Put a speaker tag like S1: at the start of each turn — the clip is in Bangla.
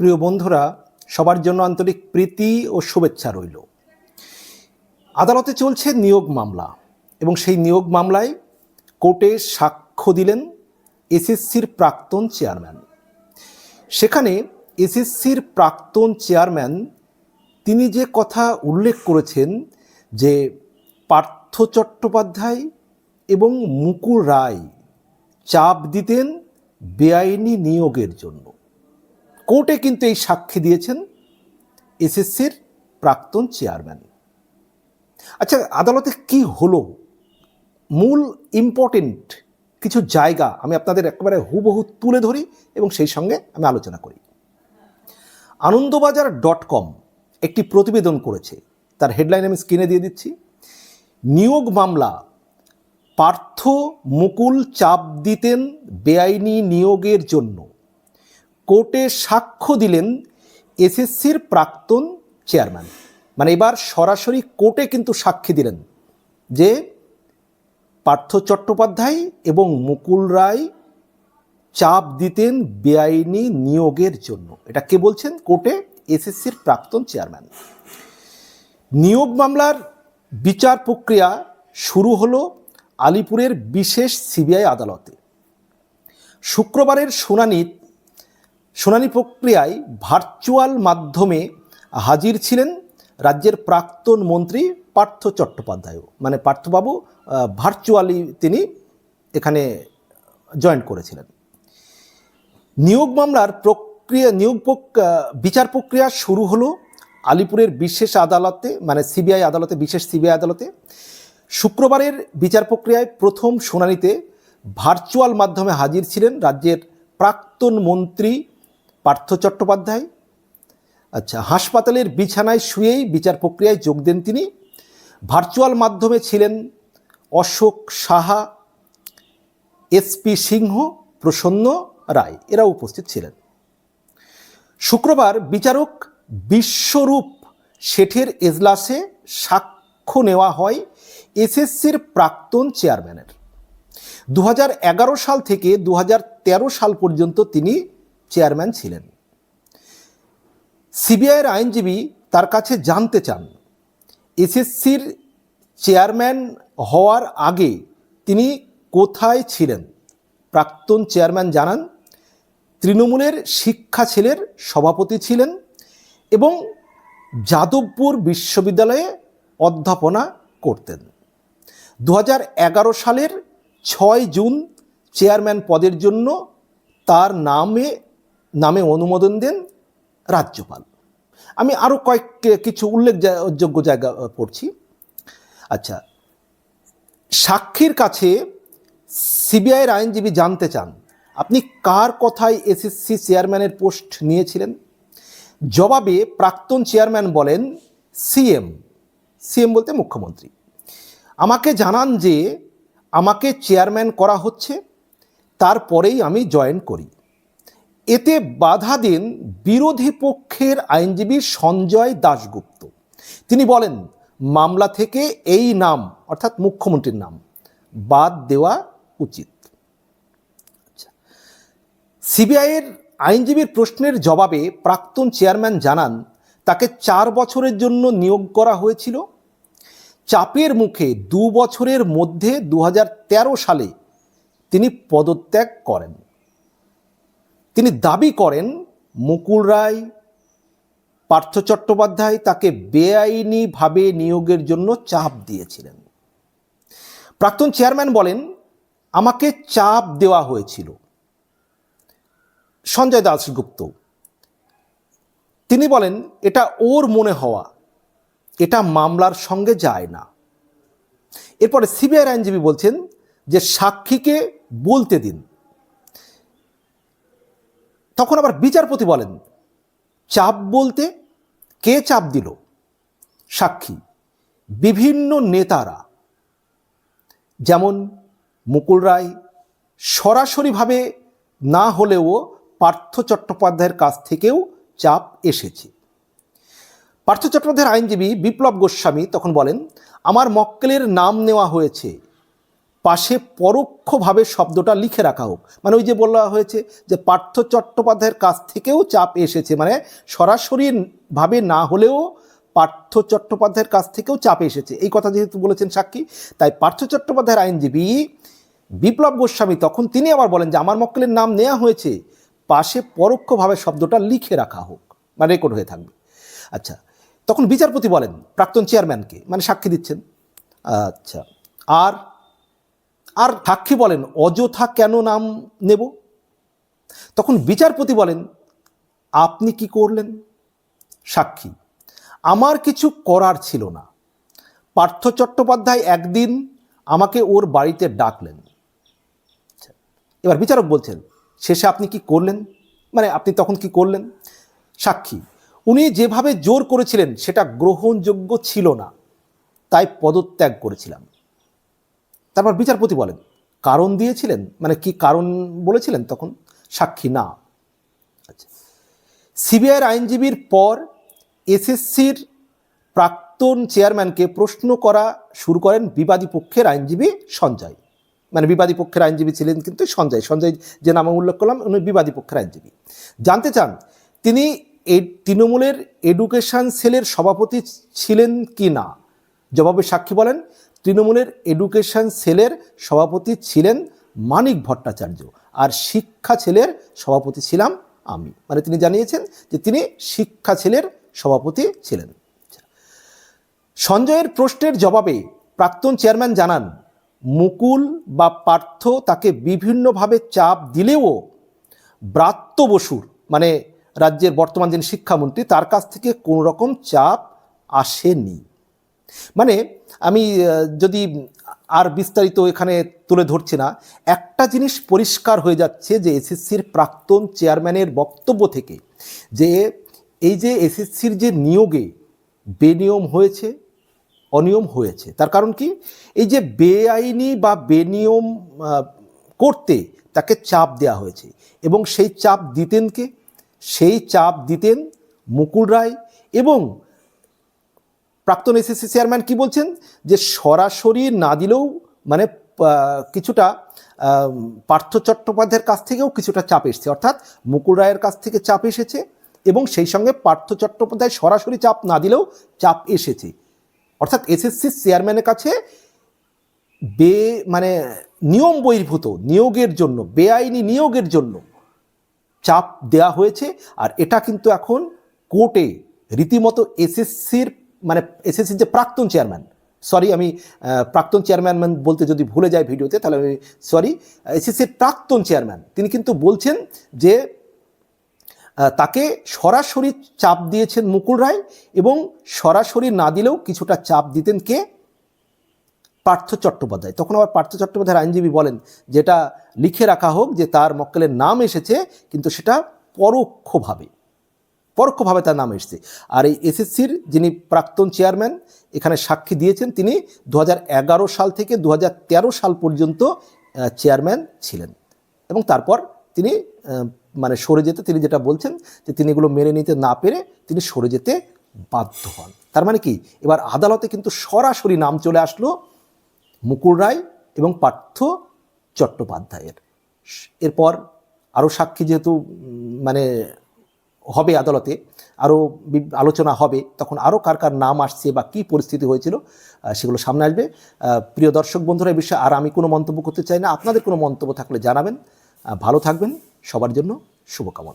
S1: প্রিয় বন্ধুরা, সবার জন্য আন্তরিক প্রীতি ও শুভেচ্ছা রইল। আদালতে চলছে নিয়োগ মামলা এবং সেই নিয়োগ মামলায় কোর্টে সাক্ষ্য দিলেন এসএসসির প্রাক্তন চেয়ারম্যান। সেখানে এসএসসির প্রাক্তন চেয়ারম্যান, তিনি যে কথা উল্লেখ করেছেন যে পার্থ চট্টোপাধ্যায় এবং মুকুল রায় চাপ দিতেন বেআইনি নিয়োগের জন্য। কোর্টে কিন্তু এই সাক্ষী দিয়েছেন এসএসসির প্রাক্তন চেয়ারম্যান। আচ্ছা আদালতে কি হলো? মূল ইম্পর্টেন্ট কিছু জায়গা আমি আপনাদের একেবারে হুবহু তুলে ধরি এবং সেই সঙ্গে আমি আলোচনা করি। আনন্দবাজার ডট কম একটি প্রতিবেদন করেছে। তার হেডলাইন আমি স্ক্রিনে দিয়ে দিচ্ছি। নিয়োগ মামলা। পার্থ মুকুল চাপ দিতেন বেআইনি নিয়োগের জন্য। কোর্টে সাক্ষ্য দিলেন এসএসসির প্রাক্তন চেয়ারম্যান। মানে এবার সরাসরি কোর্টে কিন্তু সাক্ষী দিলেন যে পার্থ চট্টোপাধ্যায় এবং মুকুল রায় চাপ দিতেন বেআইনি নিয়োগের জন্য। এটা কে বলছেন? কোর্টে এসএসসির প্রাক্তন চেয়ারম্যান। নিয়োগ মামলার বিচার প্রক্রিয়া শুরু হলো আলিপুরের বিশেষ সিবিআই আদালতে। শুক্রবারের শুনানি শুনানি প্রক্রিয়ায় ভার্চুয়াল মাধ্যমে হাজির ছিলেন রাজ্যের প্রাক্তন মন্ত্রী পার্থ চট্টোপাধ্যায়ও। মানে পার্থবাবু ভার্চুয়ালি তিনি এখানে জয়েন করেছিলেন। নিয়োগ মামলার প্রক্রিয়া, নিয়োগ বিচার প্রক্রিয়া শুরু হলো আলিপুরের বিশেষ আদালতে মানে সিবিআই আদালতে, বিশেষ সিবিআই আদালতে। শুক্রবারের বিচার প্রক্রিয়ায় প্রথম শুনানিতে ভার্চুয়াল মাধ্যমে হাজির ছিলেন রাজ্যের প্রাক্তন মন্ত্রী পার্থ চট্টোপাধ্যায়। আচ্ছা হাসপাতালের বিছানায় শুয়েই বিচার প্রক্রিয়ায় যোগ দেন তিনি। ভার্চুয়াল মাধ্যমে ছিলেন অশোক সাহা এসপি সিংহ, প্রসন্ন রায় এরা উপস্থিত ছিলেন। শুক্রবার বিচারক বিশ্বরূপ শেঠের এজলাসে সাক্ষ্য নেওয়া হয় এসএসসির প্রাক্তন চেয়ারম্যানের। দু হাজার এগারো সাল থেকে দু হাজার তেরো সাল পর্যন্ত তিনি চেয়ারম্যান ছিলেন। সিবিআইয়ের আইনজীবী তার কাছে জানতে চান, এসএসসির চেয়ারম্যান হওয়ার আগে তিনি কোথায় ছিলেন? প্রাক্তন চেয়ারম্যান জানান, তৃণমূলের শিক্ষা ছেলের সভাপতি ছিলেন এবং যাদবপুর বিশ্ববিদ্যালয়ে অধ্যাপনা করতেন। দু হাজার এগারো সালের ছয় জুন চেয়ারম্যান পদের জন্য তার নামে নামে অনুমোদন দেন রাজ্যপাল। আমি আরও কয়েক, কিছু উল্লেখযোগ্য জায়গা পড়ছি। আচ্ছা সাক্ষীর কাছে সিবিআইয়ের আইনজীবী জানতে চান, আপনি কার কথায় এসএসসি চেয়ারম্যানের পোস্ট নিয়েছিলেন? জবাবে প্রাক্তন চেয়ারম্যান বলেন, সিএম সিএম বলতে মুখ্যমন্ত্রী। আমাকে জানান যে, আমাকে চেয়ারম্যান করা হচ্ছে, তারপরেই আমি জয়েন করি। এতে বাধা দেন বিরোধী পক্ষের আইনজীবী সঞ্জয় দাশগুপ্ত। তিনি বলেন, মামলা থেকে এই নাম, অর্থাৎ মুখ্যমন্ত্রীর নাম, বাদ দেওয়া উচিত। সিবিআইয়ের আইনজীবীর প্রশ্নের জবাবে প্রাক্তন চেয়ারম্যান জানান, তাকে চার বছরের জন্য নিয়োগ করা হয়েছিল। চাপের মুখে দু বছরের মধ্যে দু হাজার তেরো সালে তিনি পদত্যাগ করেন। তিনি দাবি করেন, মুকুল রায়, পার্থ চট্টোপাধ্যায় তাকে বেআইনিভাবে নিয়োগের জন্য চাপ দিয়েছিলেন। প্রাক্তন চেয়ারম্যান বলেন, আমাকে চাপ দেওয়া হয়েছিল। সঞ্জয় দাসগুপ্ত তিনি বলেন, এটা ওর মনে হওয়া, এটা মামলার সঙ্গে যায় না। এরপরে সিবিআই আইনজীবী বলছেন যে সাক্ষীকে বলতে দিন। তখন আবার বিচারপতি বলেন, চাপ বলতে কে চাপ দিল? সাক্ষী, বিভিন্ন নেতারা। যেমন মুকুল রায় সরাসরিভাবে না হলেও পার্থ চট্টোপাধ্যায়ের কাছ থেকেও চাপ এসেছে। পার্থ চট্টোপাধ্যায়ের আইনজীবী বিপ্লব গোস্বামী তখন বলেন, আমার মক্কেলের নাম নেওয়া হয়েছে। পাশে পরোক্ষভাবে শব্দটা লিখে রাখা হোক। মানে ওই যে বলা হয়েছে যে পার্থ চট্টোপাধ্যায়ের কাছ থেকেও চাপ এসেছে। মানে সরাসরি ভাবে না হলেও পার্থ চট্টোপাধ্যায়ের কাছ থেকেও চাপ এসেছে। এই কথা যেহেতু বলেছেন সাক্ষী, তাই পার্থ চট্টোপাধ্যায়ের আইনজীবী বিপ্লব গোস্বামী তখন তিনি আবার বলেন যে, আমার মক্কেলের নাম নেওয়া হয়েছে, পাশে পরোক্ষভাবে শব্দটা লিখে রাখা হোক। মানে রেকর্ড হয়ে থাকবে। আচ্ছা তখন বিচারপতি বলেন প্রাক্তন চেয়ারম্যানকে মানে সাক্ষী দিচ্ছেন। আচ্ছা আর আর সাক্ষী বলেন, অযথা কেন নাম নেব? তখন বিচারপতি বলেন, আপনি কি করলেন? সাক্ষী, আমার কিছু করার ছিল না। পার্থ চট্টোপাধ্যায় একদিন আমাকে ওর বাড়িতে ডাকলেন। এবার বিচারক বলছেন, শেষে আপনি কি করলেন? মানে আপনি তখন কি করলেন? সাক্ষী, উনি যেভাবে জোর করেছিলেন, সেটা গ্রহণযোগ্য ছিল না। তাই পদত্যাগ করেছিলাম। তারপর বিচারপতি বলেন, কারণ দিয়েছিলেন? মানে কি কারণ বলেছিলেন তখন? সাক্ষী না। আচ্ছা। সিবিআইয়ের আইনজীবীর পর এসএসসির প্রাক্তন চেয়ারম্যানকে প্রশ্ন করা শুরু করেন বিবাদী পক্ষের আইনজীবী সঞ্জয়। মানে বিবাদী পক্ষের আইনজীবী ছিলেন কিন্তু সঞ্জয়। সঞ্জয় যে নাম উল্লেখ করলাম, উনি বিবাদী পক্ষের আইনজীবী। জানতে চান, তিনি এই তৃণমূলের এডুকেশন সেলের সভাপতি ছিলেন কি না? জবাবে সাক্ষী বলেন তৃণমূলের এডুকেশন সেলের সভাপতি ছিলেন মানিক ভট্টাচার্য। আর শিক্ষা ছেলের সভাপতি ছিলাম আমি। মানে তিনি জানিয়েছেন যে তিনি শিক্ষা ছেলের সভাপতি ছিলেন। সঞ্জয়ের প্রশ্নের জবাবে প্রাক্তন চেয়ারম্যান জানান, মুকুল বা পার্থ তাকে বিভিন্নভাবে চাপ দিলেও ব্রাত্য বসুর মানে রাজ্যের বর্তমান যিনি শিক্ষামন্ত্রী, তার কাছ থেকে কোনো রকম চাপ আসেনি। মানে আমি যদি আর বিস্তারিত এখানে তুলে ধরছি না, একটা জিনিস পরিষ্কার হয়ে যাচ্ছে যে এসএসসির প্রাক্তন চেয়ারম্যানের বক্তব্য থেকে যে এই যে এসএসসির যে নিয়োগে বেনিয়ম হয়েছে, অনিয়ম হয়েছে, তার কারণ কি? এই যে বেআইনি বা বেনিয়ম করতে তাকে চাপ দেওয়া হয়েছে এবং সেই চাপ দিতেন কে? সেই চাপ দিতেন মুকুল রায় এবং প্রাক্তন এসএসসি চেয়ারম্যান কি বলছেন? যে সরাসরি না দিলেও মানে কিছুটা পার্থ চট্টোপাধ্যায়ের কাছ থেকেও কিছুটা চাপ এসেছে। অর্থাৎ মুকুল রায়ের কাছ থেকে চাপ এসেছে এবং সেই সঙ্গে পার্থ চট্টোপাধ্যায় সরাসরি চাপ না দিলেও চাপ এসেছে। অর্থাৎ এসএসসি চেয়ারম্যানের কাছে বে মানে নিয়ম বহির্ভূত, নিয়োগের জন্য, বেআইনি নিয়োগের জন্য চাপ দেওয়া হয়েছে। আর এটা কিন্তু এখন কোর্টে রীতিমতো এসএসসির মানে এসএসসির যে প্রাক্তন চেয়ারম্যান সরি আমি প্রাক্তন চেয়ারম্যান বলতে যদি ভুলে যাই ভিডিওতে, তাহলে আমি সরি এসএসসির প্রাক্তন চেয়ারম্যান, তিনি কিন্তু বলছেন যে তাকে সরাসরি চাপ দিয়েছেন মুকুল রায় এবং সরাসরি না দিলেও কিছুটা চাপ দিতেন কে? পার্থ চট্টোপাধ্যায়। তখন আবার পার্থ চট্টোপাধ্যায়ের আইনজীবী বলেন, যেটা লিখে রাখা হোক যে তার মক্কেলের নাম এসেছে, কিন্তু সেটা পরোক্ষভাবে। পরোক্ষভাবে তার নাম এসেছে। আর এই এসএসসির যিনি প্রাক্তন চেয়ারম্যান, এখানে সাক্ষী দিয়েছেন তিনি, দু হাজার এগারো সাল থেকে দু হাজার তেরো সাল পর্যন্ত চেয়ারম্যান ছিলেন। এবং তারপর তিনি মানে সরে যেতে, তিনি যেটা বলছেন যে তিনি এগুলো মেনে নিতে না পেরে তিনি সরে যেতে বাধ্য হন। তার মানে কি? এবার আদালতে কিন্তু সরাসরি নাম চলে আসলো মুকুল রায় এবং পার্থ চট্টোপাধ্যায়ের। এরপর আরও সাক্ষী যেহেতু মানে হবে আদালতে, আরও আলোচনা হবে, তখন আরও কার কার নাম আসছে বা কী পরিস্থিতি হয়েছিল সেগুলো সামনে আসবে। প্রিয় দর্শক বন্ধুরা, এই বিষয়ে আর আমি কোনো মন্তব্য করতে চাই না। আপনাদের কোনো মন্তব্য থাকলে জানাবেন। ভালো থাকবেন। সবার জন্য শুভকামনা।